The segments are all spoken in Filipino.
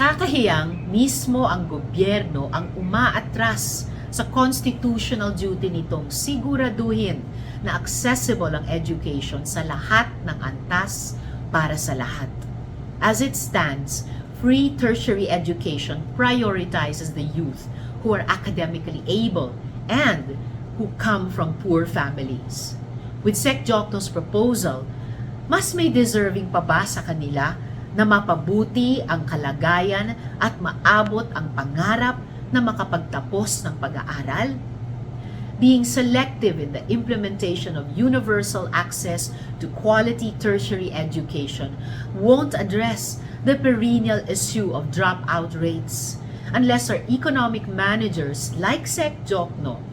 Nakakahiyang mismo ang gobyerno ang umaatras sa constitutional duty nitong siguraduhin na accessible ang education sa lahat ng antas para sa lahat. As it stands, free tertiary education prioritizes the youth who are academically able and who come from poor families. With Sec Jocto's proposal, mas may deserving pa ba sa kanila na mapabuti ang kalagayan at maabot ang pangarap na makapagtapos ng pag-aaral? Being selective in the implementation of universal access to quality tertiary education won't address the perennial issue of dropout rates unless our economic managers like Sec Jokno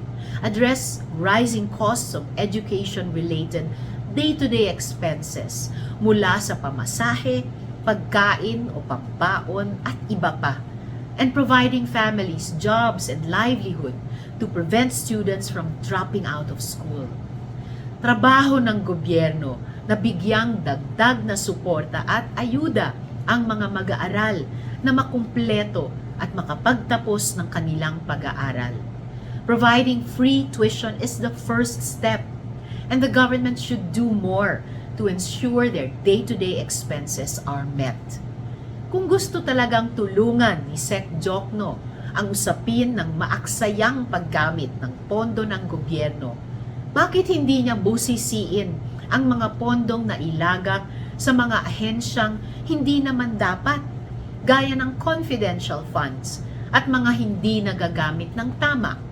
address rising costs of education-related day-to-day expenses mula sa pamasahe, pagkain o pambaon at iba pa, and providing families jobs and livelihood to prevent students from dropping out of school. Trabaho ng gobyerno na bigyang dagdag na suporta at ayuda ang mga mag-aaral na makumpleto at makapagtapos ng kanilang pag-aaral. Providing free tuition is the first step, and the government should do more to ensure their day-to-day expenses are met. Kung gusto talagang tulungan ni Sec Jokno ang usapin ng maaksayang paggamit ng pondo ng gobyerno, bakit hindi niya busisiin ang mga pondong nailagak sa mga ahensyang hindi naman dapat, gaya ng confidential funds at mga hindi nagagamit ng tama?